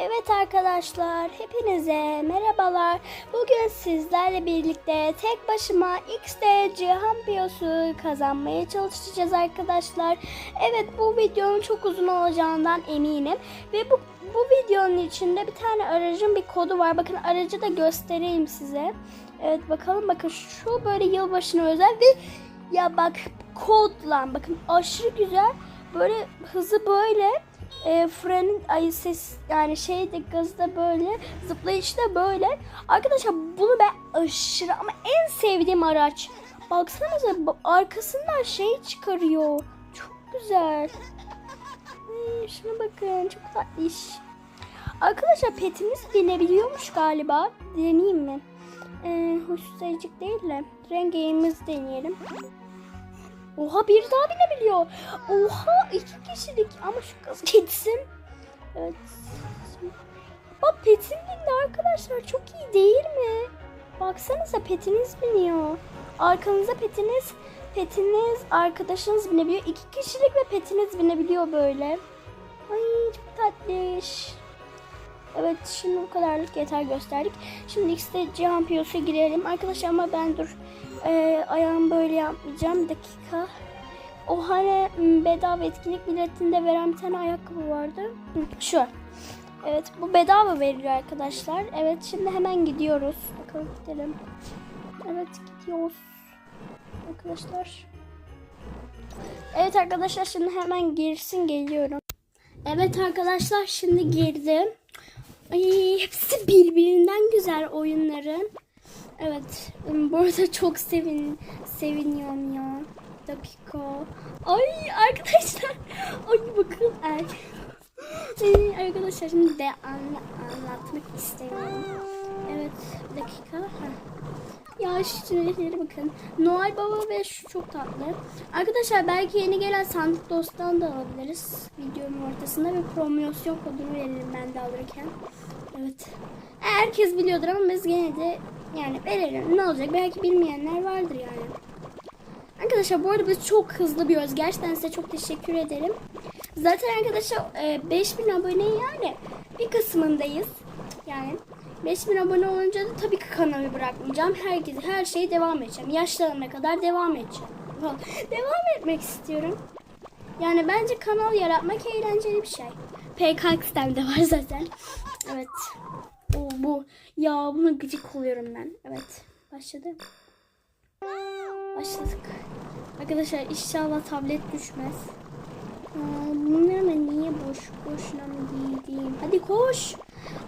Evet arkadaşlar, hepinize merhabalar. Bugün sizlerle birlikte tek başıma XD Cihan Piyosu kazanmaya çalışacağız arkadaşlar. Evet bu videonun çok uzun olacağından eminim. Ve bu, bu videonun içinde bir tane aracın bir kodu var. Bakın aracı da göstereyim size. Evet bakalım bakın şu böyle yılbaşına özel ve ya bak kodla bakın aşırı güzel. Böyle hızı böyle e, frenin ay ses yani şeyde gazda böyle zıplayışta böyle. Arkadaşlar bunu ben aşırı ama en sevdiğim araç. Baksanıza ba- arkasından şey çıkarıyor. Çok güzel. Hmm, şuna bakın çok tatlış. Arkadaşlar petimiz binebiliyormuş galiba. Deneyeyim mi? Ee, hoş sayıcık değil de rengeğimiz deneyelim. Oha bir daha binebiliyor. Oha iki kişilik ama şu kız petsim. Evet. Bak petim bindi arkadaşlar çok iyi değil mi? Baksanıza petiniz biniyor. Arkanıza petiniz, petiniz, arkadaşınız binebiliyor. İki kişilik ve petiniz binebiliyor böyle. Ay çok tatlış. Evet şimdi bu kadarlık yeter gösterdik. Şimdi X'de Cihan Piyos'a girelim. Arkadaşlar ama ben dur e, ayağımı böyle yapmayacağım. Dakika. O hani bedava etkinlik biletinde veren bir tane ayakkabı vardı. Şu. Evet bu bedava veriliyor arkadaşlar. Evet şimdi hemen gidiyoruz. Bakalım gidelim. Evet gidiyoruz. Arkadaşlar. Evet arkadaşlar şimdi hemen girsin geliyorum. Evet arkadaşlar şimdi girdim. Ay, hepsi birbirinden güzel oyunların. Evet, bu arada çok sevin seviniyorum ya. Bir dakika. Ay arkadaşlar. Ay bakın. Ay, arkadaşlar şimdi de anla, anlatmak istiyorum. Evet, bir dakika. Heh. Ya şu çizgileri bakın. Noel Baba ve şu çok tatlı. Arkadaşlar belki yeni gelen sandık dosttan da alabiliriz. Videonun ortasında ve promosyon kodunu veririm ben de alırken. Evet. Herkes biliyordur ama biz gene de yani verelim. Ne olacak? Belki bilmeyenler vardır yani. Arkadaşlar bu arada biz çok hızlı bir Gerçekten size çok teşekkür ederim. Zaten arkadaşlar e, 5000 abone yani bir kısmındayız. Yani 5000 abone olunca da tabii ki kanalı bırakmayacağım. Herkes her şeye devam edeceğim. Yaşlarına kadar devam edeceğim. devam etmek istiyorum. Yani bence kanal yaratmak eğlenceli bir şey. PK sistemde var zaten. Evet. Bu. Ya buna gıcık oluyorum ben. Evet. Başladı. Başladık. Arkadaşlar inşallah tablet düşmez. Aa, bunları niye boş boşuna mı giydim? Hadi koş.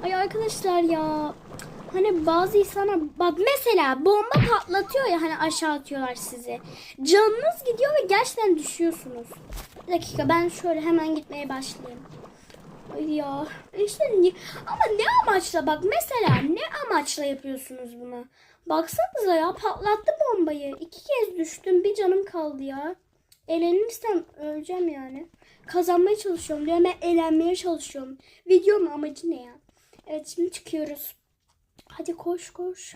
Ay arkadaşlar ya. Hani bazı insana bak mesela bomba patlatıyor ya hani aşağı atıyorlar sizi. Canınız gidiyor ve gerçekten düşüyorsunuz. Bir dakika ben şöyle hemen gitmeye başlayayım. Ya işte ni- ama ne amaçla bak mesela ne amaçla yapıyorsunuz bunu? Baksanıza ya patlattı bombayı. İki kez düştüm bir canım kaldı ya. Eğlenirsem öleceğim yani. Kazanmaya çalışıyorum diyorum ben eğlenmeye çalışıyorum. Videonun amacı ne ya? Evet şimdi çıkıyoruz. Hadi koş koş.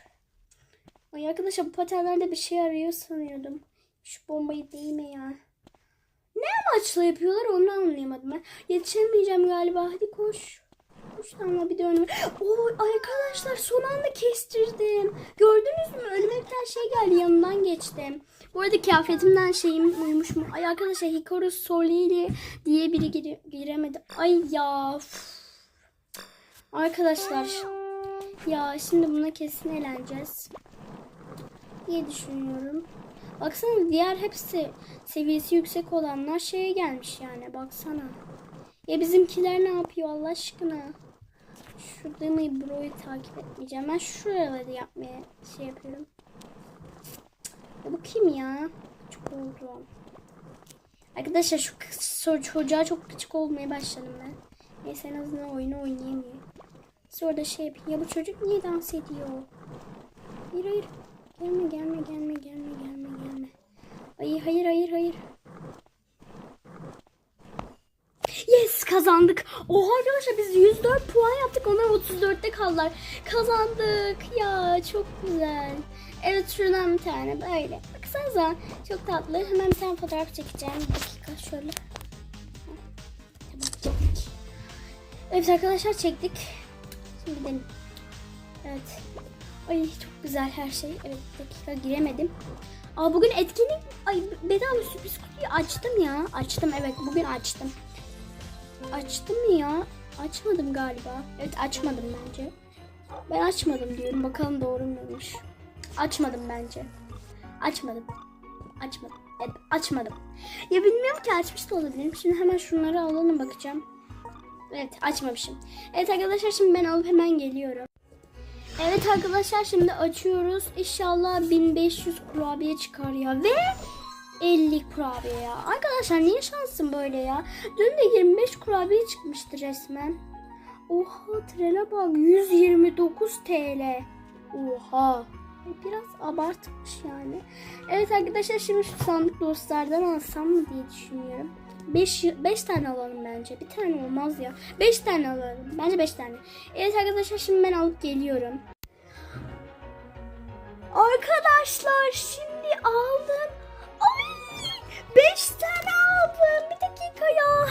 Ay arkadaşlar bu patenlerde bir şey arıyor sanıyordum. Şu bombayı değme ya. Ne amaçla yapıyorlar onu anlayamadım ben. Yetişemeyeceğim galiba. Hadi koş. Koş ama bir de önüme. Arkadaşlar son anda kestirdim. Gördünüz mü? Önüme bir tane şey geldi yanından geçtim. Bu arada kıyafetimden şeyim uymuş mu? Ay arkadaşlar Hikaru Solili diye biri gire- giremedi. Ay ya. üf. Arkadaşlar. Ya şimdi buna kesin eğleneceğiz. diye düşünüyorum. Baksana diğer hepsi seviyesi yüksek olanlar şeye gelmiş yani baksana. Ya bizimkiler ne yapıyor Allah aşkına? Şurada mı Bro'yu takip etmeyeceğim. Ben şuraları yapmaya şey yapıyorum. Ya bu kim ya? Çok oldu. Arkadaşlar şu kız- çocuğa çok küçük olmaya başladım ben. Neyse en azından oyunu oynayamıyor. Sonra da şey yapayım. Ya bu çocuk niye dans ediyor? Hayır hayır. Gelme gelme gelme gelme gelme gelme. Ay hayır hayır hayır. Yes kazandık. Oha arkadaşlar biz 104 puan yaptık. Onlar 34'te kaldılar. Kazandık. Ya çok güzel. Evet şuradan bir tane böyle. Baksanıza çok tatlı. Hemen bir tane fotoğraf çekeceğim. Bir dakika şöyle. Tamam çektik. Evet arkadaşlar çektik. Şimdi gidelim. Evet. Ay çok güzel her şey. Evet dakika giremedim. Aa bugün etkinlik ay bedava sürpriz kutuyu açtım ya. Açtım evet bugün açtım. Açtım mı ya? Açmadım galiba. Evet açmadım bence. Ben açmadım diyorum. Bakalım doğru muymuş. Açmadım bence. Açmadım. Açmadım. Evet açmadım. Ya bilmiyorum ki açmış da olabilirim. Şimdi hemen şunları alalım bakacağım. Evet açmamışım. Evet arkadaşlar şimdi ben alıp hemen geliyorum. Evet arkadaşlar şimdi açıyoruz. İnşallah 1500 kurabiye çıkar ya. Ve 50 kurabiye ya. Arkadaşlar niye şansım böyle ya? Dün de 25 kurabiye çıkmıştı resmen. Oha trene bak 129 TL. Oha. Biraz abartmış yani. Evet arkadaşlar şimdi şu sandık dostlardan alsam mı diye düşünüyorum. 5 5 tane alalım bence. Bir tane olmaz ya. 5 tane alalım. Bence 5 tane. Evet arkadaşlar şimdi ben alıp geliyorum. Arkadaşlar şimdi aldım. Ay 5 tane aldım. Bir dakika ya.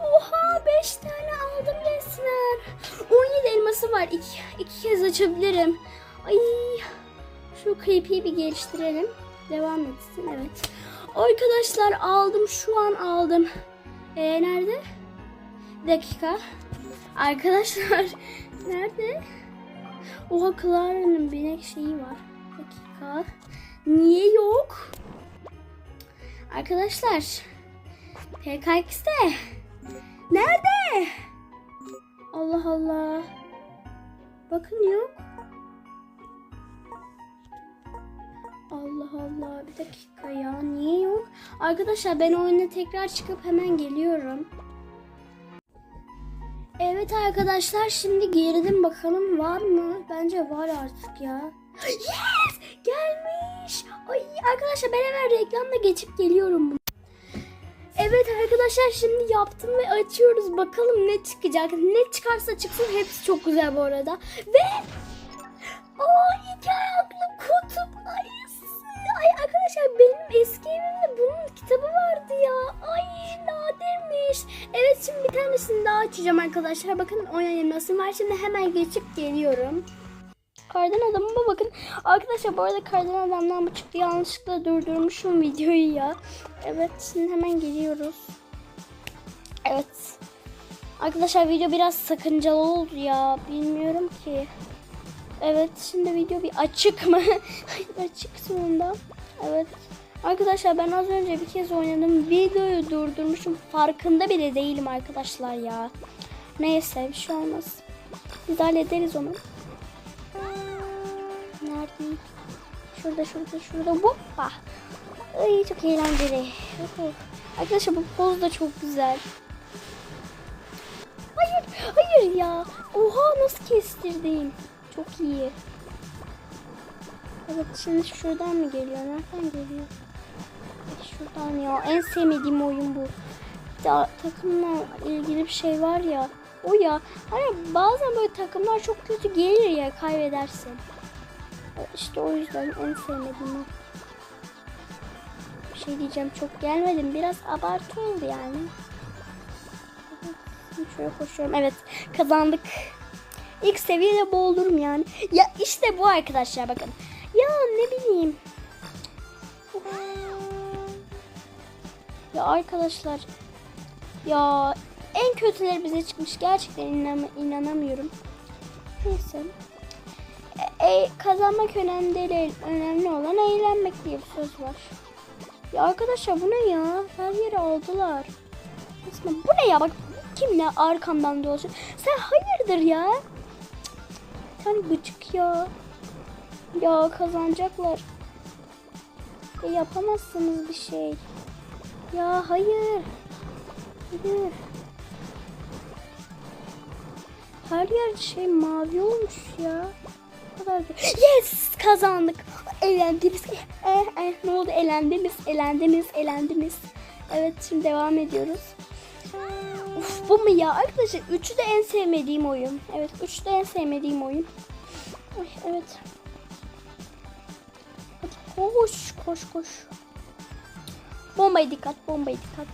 Oha 5 tane aldım resmen. 17 elması var. İki, iki kez açabilirim. Ay şu creepy'yi bir geliştirelim. Devam etsin evet. Arkadaşlar aldım şu an aldım. Ee, nerede? Dakika. Arkadaşlar nerede? Oha Clara'nın binek şeyi var. Dakika. Niye yok? Arkadaşlar. PKX'de. Nerede? Allah Allah. Bakın yok. Allah Allah bir dakika ya niye yok? Arkadaşlar ben oyuna tekrar çıkıp hemen geliyorum. Evet arkadaşlar şimdi girdim bakalım var mı? Bence var artık ya. Yes! Gelmiş. Ay arkadaşlar ben hemen reklamla geçip geliyorum bunu. Evet arkadaşlar şimdi yaptım ve açıyoruz. Bakalım ne çıkacak. Ne çıkarsa çıksın hepsi çok güzel bu arada. Ve Aa iki ayaklı kutup ayısı. Ay arkadaşlar benim eski evimde bunun kitabı vardı ya. Ay nadirmiş. Evet şimdi bir tanesini daha açacağım arkadaşlar. Bakın oyun elması var. Şimdi hemen geçip geliyorum. Kardan adamıma bakın. Arkadaşlar bu arada kardan adamdan bu çıktı. Yanlışlıkla durdurmuşum videoyu ya. Evet şimdi hemen geliyoruz. Evet. Arkadaşlar video biraz sakıncalı oldu ya. Bilmiyorum ki. Evet şimdi video bir açık mı? açık sonunda. Evet. Arkadaşlar ben az önce bir kez oynadım. Videoyu durdurmuşum. Farkında bile değilim arkadaşlar ya. Neyse bir şey olmaz. Biz hallederiz onu. Nerede? Şurada şurada şurada. Hoppa. Ay çok eğlenceli. Arkadaşlar bu poz da çok güzel. Hayır, hayır ya. Oha nasıl kestirdim. Çok iyi. Evet şimdi şuradan mı geliyor? Nereden geliyor? Şuradan ya. En sevmediğim oyun bu. Ya, takımla ilgili bir şey var ya. O ya. Hani bazen böyle takımlar çok kötü gelir ya kaybedersin. İşte o yüzden en sevmediğim. Bir şey diyeceğim çok gelmedim. Biraz abartı oldu yani. Şöyle koşuyorum. Evet kazandık. İlk seviyede boğulurum yani. Ya işte bu arkadaşlar bakın. Ya ne bileyim. Ya arkadaşlar. Ya en kötüleri bize çıkmış. Gerçekten inan inanamıyorum. Neyse. E, e, kazanmak önemli değil. Önemli olan eğlenmek diye bir söz var. Ya arkadaşlar bu ne ya? Her yeri aldılar. Bu ne ya? Bak kim ne arkamdan dolaşıyor. Sen hayırdır ya? Sen gıcık ya. Ya kazanacaklar. Ya yapamazsınız bir şey. Ya hayır. Hayır. Her yer şey mavi olmuş ya. Yes kazandık. Elendiniz. Eh, eh, ne oldu? Elendiniz, elendiniz, elendiniz. Evet şimdi devam ediyoruz. Uf bu mu ya? Arkadaşlar üçü de en sevmediğim oyun. Evet üçü de en sevmediğim oyun. Ay, evet. Hadi koş koş koş. Bombaya dikkat bombaya dikkat.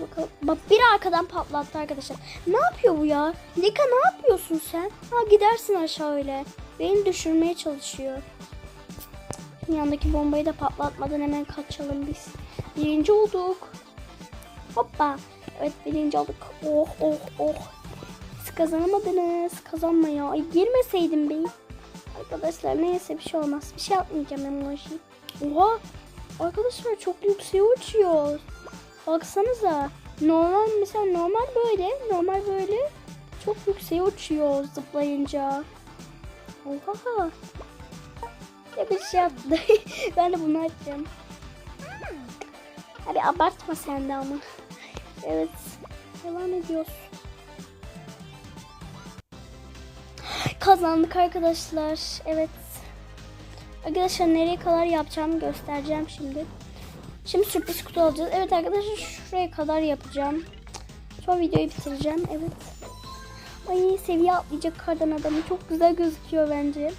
Bakalım. Bak bir arkadan patlattı arkadaşlar. Ne yapıyor bu ya? Lika ne yapıyorsun sen? Ha gidersin aşağı öyle. Beni düşürmeye çalışıyor. Şimdi yandaki bombayı da patlatmadan hemen kaçalım biz. Birinci olduk. Hoppa. Evet birinci olduk. Oh oh oh. Siz kazanamadınız. Kazanma ya. Ay, girmeseydim ben. Arkadaşlar neyse bir şey olmaz. Bir şey yapmayacağım emoji. Oha. Arkadaşlar çok yükseğe uçuyor. Baksanıza. Normal mesela normal böyle. Normal böyle. Çok yükseğe uçuyor zıplayınca. Oha. Ya bir şey yaptı. ben de bunu açacağım. Hadi abartma sen de ama. Evet. Devam ediyoruz. Kazandık arkadaşlar. Evet. Arkadaşlar nereye kadar yapacağımı göstereceğim şimdi. Şimdi sürpriz kutu alacağız. Evet arkadaşlar şuraya kadar yapacağım. Sonra videoyu bitireceğim. Evet. Ay seviye atlayacak kardan adamı. Çok güzel gözüküyor bence.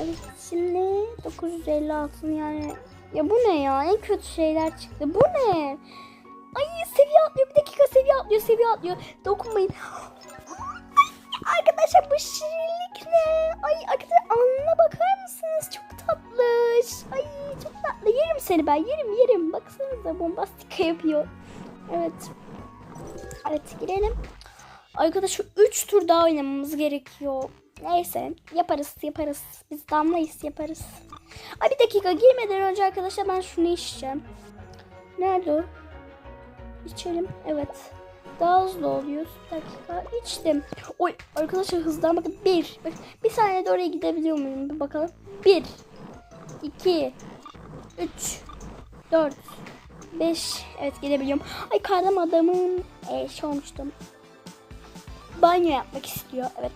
Evet şimdi 956 yani. Ya bu ne ya? En kötü şeyler çıktı. Bu ne? Ay seviye atlıyor. Bir dakika seviye atlıyor. Seviye atlıyor. Dokunmayın. Arkadaşlar bu şirinlik ne? Ay arkadaşlar alnına bakar mısınız? Çok tatlış. Ay çok tatlı. Yerim seni ben. Yerim yerim. Baksanıza bombastika yapıyor. Evet. Evet girelim. Arkadaşlar 3 tur daha oynamamız gerekiyor. Neyse yaparız yaparız. Biz damlayız yaparız. Ay bir dakika girmeden önce arkadaşlar ben şunu içeceğim. Nerede o? İçelim. Evet. Daha hızlı oluyor. Bir dakika. içtim. Oy arkadaşlar hızlanmadı. Bir. Bak, bir saniyede oraya gidebiliyor muyum? Bir bakalım. Bir. iki, Üç. Dört. Beş. Evet gidebiliyorum. Ay karnım adamın e, şey olmuştum. Banyo yapmak istiyor. Evet.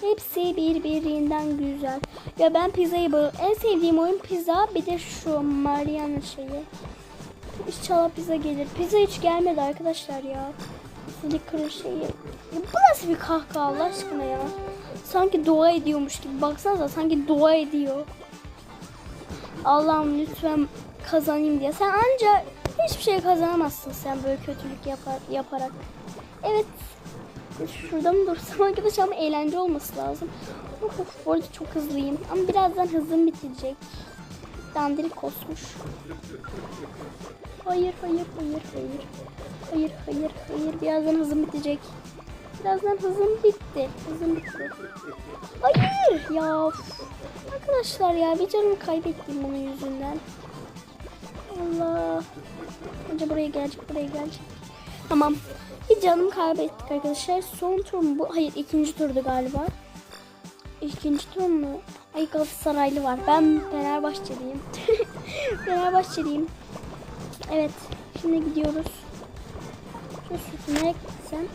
Hepsi birbirinden güzel. Ya ben pizzayı bu en sevdiğim oyun pizza. Bir de şu Mariana şeyi. İnşallah pizza gelir. Pizza hiç gelmedi arkadaşlar ya. Slicker'ın şeyi. Ya bu nasıl bir kahkaha Allah aşkına ya. Sanki dua ediyormuş gibi. Baksanıza sanki dua ediyor. Allah'ım lütfen kazanayım diye. Sen anca hiçbir şey kazanamazsın sen böyle kötülük yapar, yaparak. Evet. Şurada mı dursam arkadaşlar ama eğlence olması lazım. Of, of, bu arada çok hızlıyım. Ama birazdan hızım bitecek. Dandirik kosmuş. Hayır, hayır, hayır, hayır. Hayır, hayır, hayır. Birazdan hızım bitecek. Birazdan hızım bitti. Hızım bitti. Hayır ya. Arkadaşlar ya bir canımı kaybettim bunun yüzünden. Allah. Önce buraya gelecek, buraya gelecek. Tamam. Bir canımı kaybettik arkadaşlar. Son tur mu bu? Hayır ikinci turdu galiba. İkinci tur mu? Ay Galatasaraylı var. Ben Fenerbahçeliyim. Fenerbahçeliyim. Evet. Şimdi gidiyoruz. Şu sütüne gitsem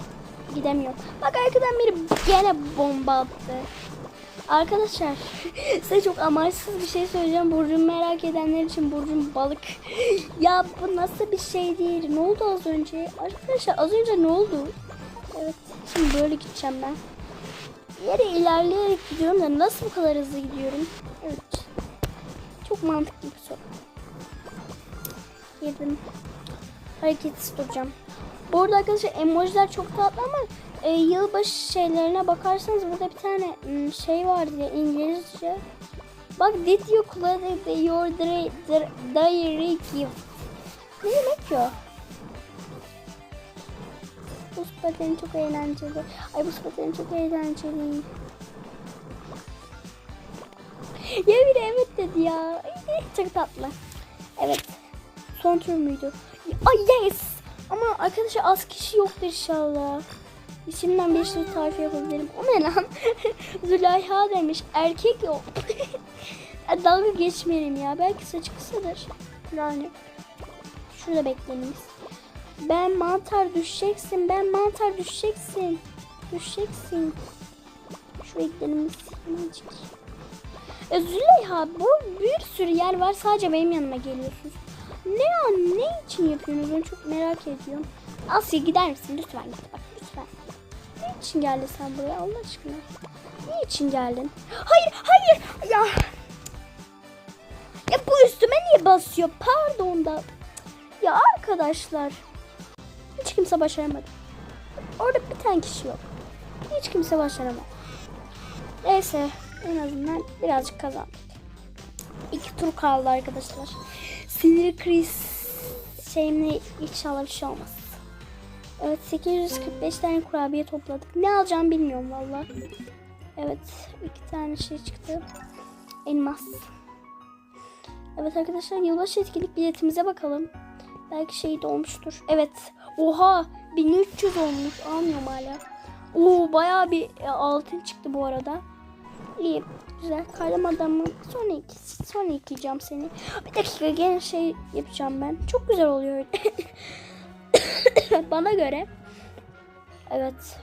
gidemiyor. Bak arkadan biri gene bomba attı. Arkadaşlar size çok amaçsız bir şey söyleyeceğim. Burcu'mu merak edenler için Burcu'm balık. ya bu nasıl bir şey değil. Ne oldu az önce? Arkadaşlar az önce ne oldu? Evet şimdi böyle gideceğim ben. Yere ilerleyerek gidiyorum da nasıl bu kadar hızlı gidiyorum? Evet. Çok mantıklı bir soru. Girdim. Hareketsiz duracağım. Bu arada arkadaşlar emojiler çok tatlı ama e, yılbaşı şeylerine bakarsanız burada bir tane şey var diye İngilizce. Bak did you collect your dra- diary gift? Ne demek ki o? Buz pateni çok eğlenceli. Ay buz pateni çok eğlenceli. Ya biri evet dedi ya. Çok tatlı. Evet. Son tur muydu? Ay yes. Ama arkadaşlar az kişi yoktur inşallah. İçimden bir sürü tarif yapabilirim. O ne lan? Züleyha demiş. Erkek yok. Dalga geçmeyelim ya. Belki saçı kısadır. Yani. Şurada beklemeyiz. Ben mantar düşeceksin. Ben mantar düşeceksin. Düşeceksin. Gidelim biz. Hemencik. E, Züleyha bu bir sürü yer var. Sadece benim yanıma geliyorsunuz. Ne ya? Ne için yapıyorsunuz? Ben çok merak ediyorum. Asya gider misin? Lütfen git bak lütfen. Ne için geldin sen buraya Allah aşkına? Ne için geldin? Hayır hayır ya. Ya bu üstüme niye basıyor? Pardon da. Ya arkadaşlar. Hiç kimse başaramadı. Orada bir tane kişi yok. Hiç kimse başaramadı. Neyse en azından birazcık kazandık. İki tur kaldı arkadaşlar. Sinir kriz şeyimle inşallah bir şey olmaz. Evet 845 tane kurabiye topladık. Ne alacağım bilmiyorum valla. Evet iki tane şey çıktı. Elmas. Evet arkadaşlar yılbaşı etkinlik biletimize bakalım. Belki şey de olmuştur. Evet. Oha 1300 olmuş. Almıyorum hala. Oo bayağı bir e, altın çıktı bu arada. İyi. Güzel. Kalem adamı sonra iki, sonra yıkayacağım seni. Bir dakika gene şey yapacağım ben. Çok güzel oluyor. Bana göre. Evet.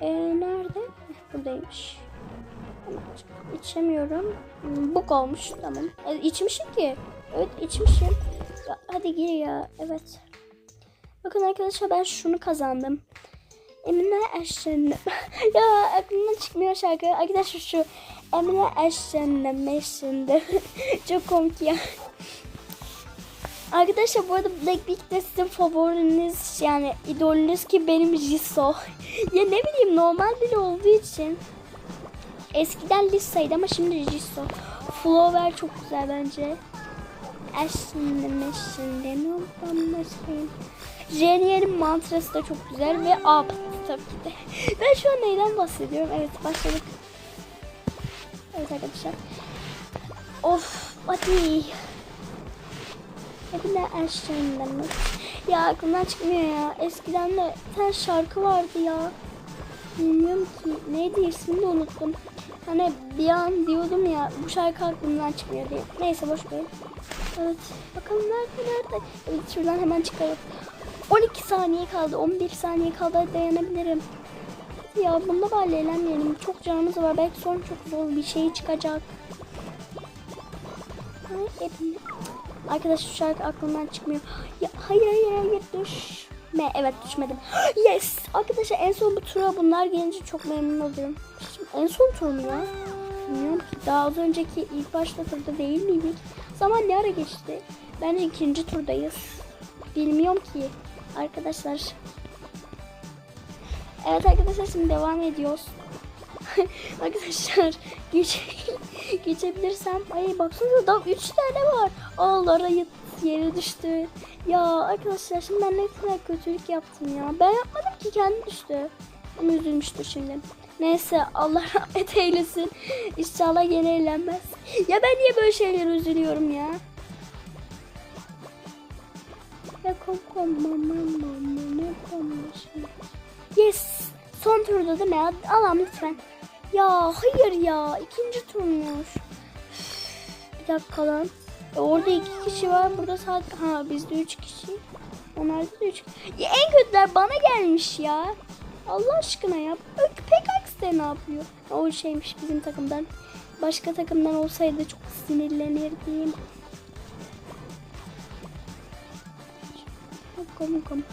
Ee, nerede? Buradaymış. İçemiyorum. Hmm, Buk olmuş. Tamam. E, içmişim ki. Evet içmişim. Hadi gir ya. Evet. Bakın arkadaşlar ben şunu kazandım. Emine Erşen'le. ya aklımdan çıkmıyor şarkı. Arkadaşlar şu Emine Erşen'le Meşin'de. Çok komik ya. Arkadaşlar bu arada Blackpink'te sizin favoriniz yani idolünüz ki benim Jisoo. ya ne bileyim normal biri olduğu için. Eskiden Lissa'ydı ama şimdi Jisoo. Flower çok güzel bence. Ashton'da Mashton'da ne olmasın. Jenny'nin mantrası da çok güzel ve up tabii ki de. Ben şu an neyden bahsediyorum? Evet başladık. Evet arkadaşlar. Of hadi. Ashton'da mı? Ya aklımdan çıkmıyor ya. Eskiden de bir şarkı vardı ya. Bilmiyorum ki. Neydi ismini de unuttum. Hani bir an diyordum ya bu şarkı aklımdan çıkmıyor diye. Neyse boş ver. Evet. Bakalım nerede nerede? Evet şuradan hemen çıkalım. 12 saniye kaldı. 11 saniye kaldı. Dayanabilirim. Ya bunda bari eğlenmeyelim. Çok canımız var. Belki son çok zor bir şey çıkacak. Arkadaş şu şarkı aklımdan çıkmıyor. Ya, hayır hayır hayır düşme. Evet düşmedim. Yes. Arkadaşlar en son bu tura bunlar gelince çok memnun oluyorum. Şimdi en son tur mu ya? Bilmiyorum ki. Daha az önceki ilk başta turda değil miydik? Zaman ne ara geçti? Bence ikinci turdayız. Bilmiyorum ki. Arkadaşlar. Evet arkadaşlar şimdi devam ediyoruz. arkadaşlar geç, geçebilirsem. Ay baksanıza daha 3 tane var. Ağlara yere düştü. Ya arkadaşlar şimdi ben ne kadar kötülük yaptım ya. Ben yapmadım ki kendi düştü. Ama üzülmüştür şimdi. Neyse Allah rahmet eylesin. İnşallah gene eğlenmez. Ya ben niye böyle şeylere üzülüyorum ya? Ya kom kom mama mama ne konuşuyor? Yes. Son turda değil mi? Allah'ım lütfen. Ya hayır ya. ikinci turmuş. Bir dakika lan. Orada iki kişi var. Burada sadece... Ha bizde üç kişi. Onlarda da üç ya, En kötüler bana gelmiş ya. Allah aşkına ya. Pekax ne yapıyor? O şeymiş bizim takımdan. Başka takımdan olsaydı çok sinirlenirdim. Bakalım bakalım.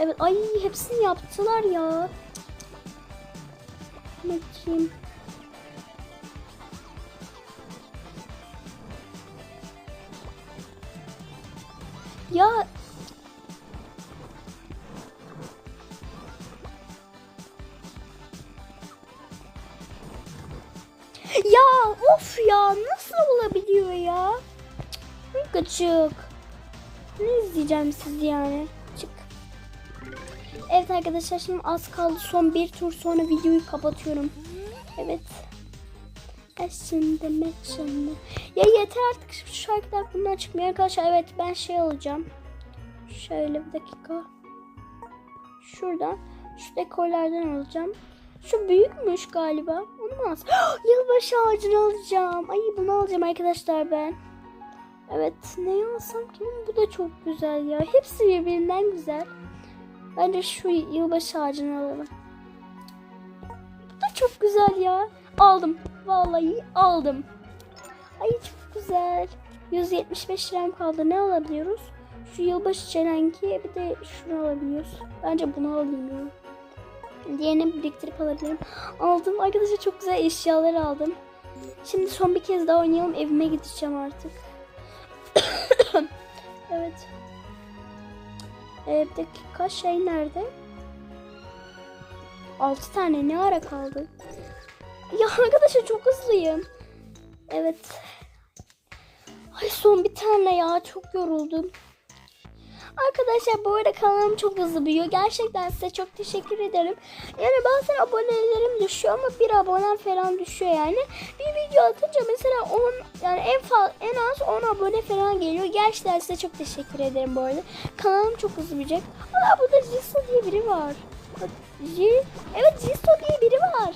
Evet ay hepsini yaptılar ya. Bakayım. Ya Ya of ya nasıl olabiliyor ya? Cık, Gıcık. Ne izleyeceğim sizi yani? Arkadaşlar şimdi az kaldı. Son bir tur sonra videoyu kapatıyorum. Evet. Eşinde meçinde. Ya yeter artık şu şarkılar bundan çıkmıyor arkadaşlar. Evet ben şey alacağım. Şöyle bir dakika. Şuradan. Şu dekorlardan alacağım. Şu büyükmüş galiba. Onu alsam? Yılbaşı ağacını alacağım. Ay bunu alacağım arkadaşlar ben. Evet ne alsam ki? Bu da çok güzel ya. Hepsi birbirinden güzel. Bence şu yılbaşı ağacını alalım. Bu da çok güzel ya. Aldım. Vallahi aldım. Ay çok güzel. 175 liram kaldı. Ne alabiliyoruz? Şu yılbaşı çelenki bir de şunu alabiliyoruz. Bence bunu alayım ya. Diğerini biriktirip alabilirim. Aldım. Arkadaşlar çok güzel eşyalar aldım. Şimdi son bir kez daha oynayalım. Evime gideceğim artık. evet. Bir dakika şey nerede? 6 tane ne ara kaldı? Ya arkadaşlar çok hızlıyım. Evet. Ay son bir tane ya çok yoruldum. Arkadaşlar bu arada kanalım çok hızlı büyüyor. Gerçekten size çok teşekkür ederim. Yani bazen abonelerim düşüyor ama bir abonem falan düşüyor yani. Bir video atınca mesela 10 yani en fazla en az 10 abone falan geliyor. Gerçekten size çok teşekkür ederim bu arada. Kanalım çok hızlı büyüyecek. Aa burada Jiso diye biri var. J evet Jiso diye biri var.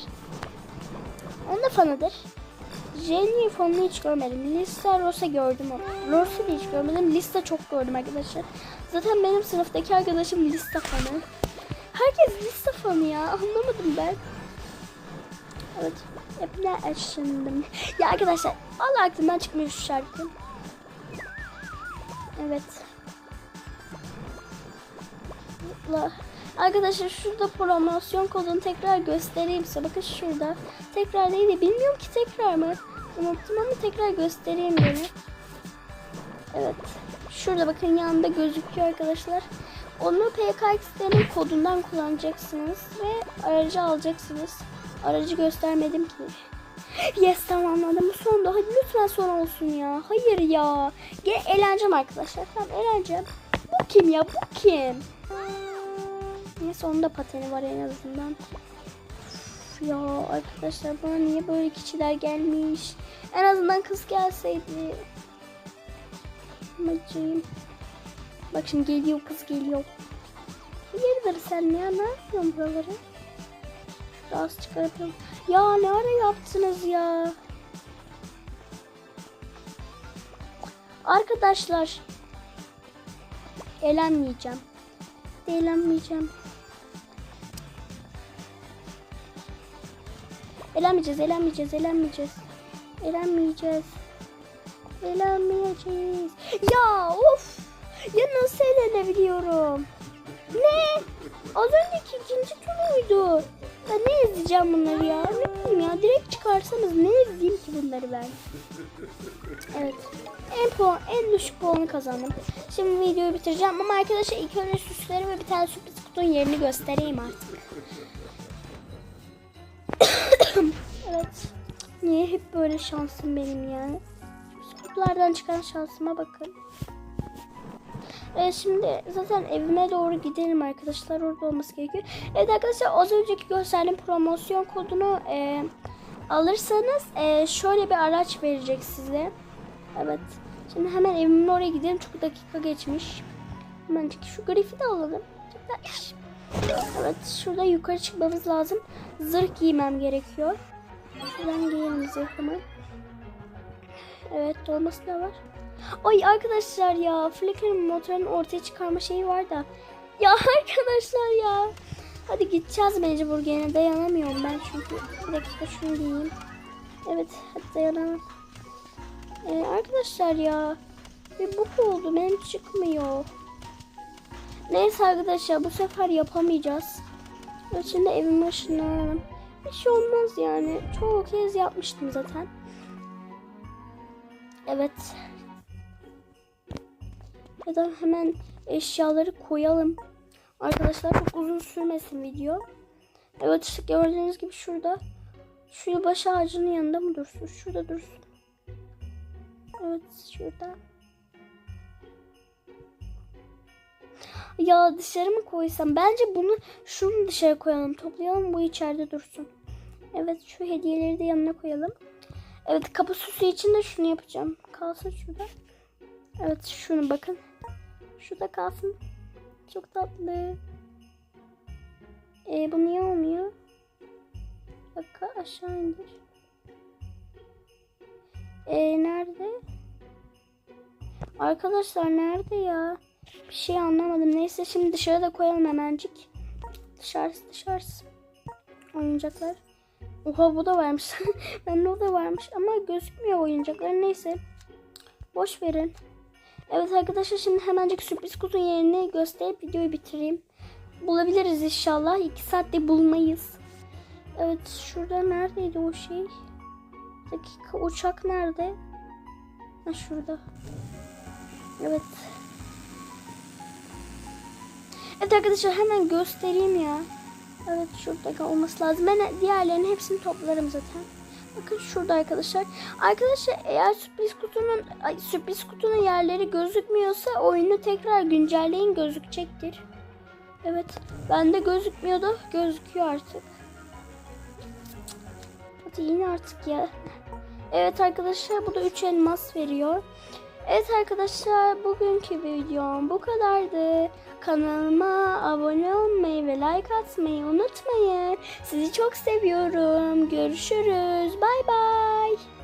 Onun da fanıdır. Jenny fanını hiç görmedim. Lisa Rosa gördüm ama. Rosa da hiç görmedim. Lisa çok gördüm arkadaşlar. Zaten benim sınıftaki arkadaşım Lisa fanı. Herkes Lisa fanı ya. Anlamadım ben. Evet. Hep ne aşındım. Ya arkadaşlar. Allah aklımdan çıkmıyor şu şarkı. Evet. Zıpla. Arkadaşlar şurada promosyon kodunu tekrar göstereyim size. Bakın şurada. Tekrar neydi bilmiyorum ki tekrar mı? Unuttum ama tekrar göstereyim gene. Evet. Şurada bakın yanında gözüküyor arkadaşlar. Onu PKX'lerin kodundan kullanacaksınız ve aracı alacaksınız. Aracı göstermedim ki. Yes tamamladım. Bu sonunda. Hadi lütfen son olsun ya. Hayır ya. Gene eğleneceğim arkadaşlar. Tamam eğleneceğim. Bu kim ya? Bu kim? Neyse onun da pateni var en azından. Üf ya arkadaşlar bana niye böyle kişiler gelmiş? En azından kız gelseydi. Amacım. Bak şimdi geliyor kız geliyor. Hayırdır sen ya ne yapıyorsun buraları? Biraz çıkartıyorum. Ya ne ara yaptınız ya? Arkadaşlar. Eğlenmeyeceğim. Eğlenmeyeceğim. Eğlenmeyeceğiz, eğlenmeyeceğiz, eğlenmeyeceğiz. Eğlenmeyeceğiz. Eğlenmeyeceğiz. Ya of! Ya nasıl eğlenebiliyorum? Ne? Az önceki ikinci turuydu. Ben ne izleyeceğim bunları ya? Ne bileyim ya. Direkt çıkarsanız ne izleyeyim ki bunları ben? Evet. En puan, en düşük puanı kazandım. Şimdi videoyu bitireceğim ama arkadaşlar ilk önce süsleri ve bir tane sürpriz kutunun yerini göstereyim artık. evet. Niye hep böyle şansım benim yani? Kutulardan çıkan şansıma bakın. Evet şimdi zaten evime doğru gidelim arkadaşlar. Orada olması gerekiyor. Evet arkadaşlar az önceki gösterdiğim promosyon kodunu e, alırsanız e, şöyle bir araç verecek size. Evet. Şimdi hemen evimin oraya gidelim. Çok dakika geçmiş. Hemen şu grifi de alalım. Evet şurada yukarı çıkmamız lazım. Zırh giymem gerekiyor. Şuradan giyelim zırhımı. Evet dolması da var. Ay arkadaşlar ya Flickr'ın motorunu ortaya çıkarma şeyi var da. Ya arkadaşlar ya. Hadi gideceğiz mecbur gene dayanamıyorum ben çünkü. Bir dakika şunu giyeyim. Evet hadi dayanamam. Ee, arkadaşlar ya. Bir buk oldu benim çıkmıyor. Neyse arkadaşlar bu sefer yapamayacağız. Şimdi evin başına. Bir şey olmaz yani. Çoğu kez yapmıştım zaten. Evet. Ya da hemen eşyaları koyalım. Arkadaşlar çok uzun sürmesin video. Evet gördüğünüz gibi şurada. Şu yılbaşı ağacının yanında mı dursun? Şurada dursun. Evet şurada. Ya dışarı mı koysam? Bence bunu şunu dışarı koyalım. Toplayalım bu içeride dursun. Evet şu hediyeleri de yanına koyalım. Evet kapı süsü için de şunu yapacağım. Kalsın şurada. Evet şunu bakın. Şurada kalsın. Çok tatlı. Ee, bu niye olmuyor? Dakika aşağı indir. Ee, nerede? Arkadaşlar nerede ya? Bir şey anlamadım. Neyse şimdi dışarıda koyalım hemencik. Dışarısı dışarısı. Oyuncaklar. Oha bu da varmış. ben o da varmış ama gözükmüyor oyuncaklar. Neyse. Boş verin. Evet arkadaşlar şimdi hemencik sürpriz kutu yerini gösterip videoyu bitireyim. Bulabiliriz inşallah. 2 saatte bulmayız. Evet şurada neredeydi o şey? Dakika uçak nerede? Ha şurada. Evet. Evet arkadaşlar hemen göstereyim ya. Evet şurada olması lazım. Ben diğerlerinin hepsini toplarım zaten. Bakın şurada arkadaşlar. Arkadaşlar eğer sürpriz kutunun ay, sürpriz kutunun yerleri gözükmüyorsa oyunu tekrar güncelleyin gözükecektir. Evet. Bende gözükmüyordu. Gözüküyor artık. Hadi yine artık ya. Evet arkadaşlar bu da 3 elmas veriyor. Evet arkadaşlar bugünkü videom bu kadardı. Kanalıma abone olmayı ve like atmayı unutmayın. Sizi çok seviyorum. Görüşürüz. Bay bay.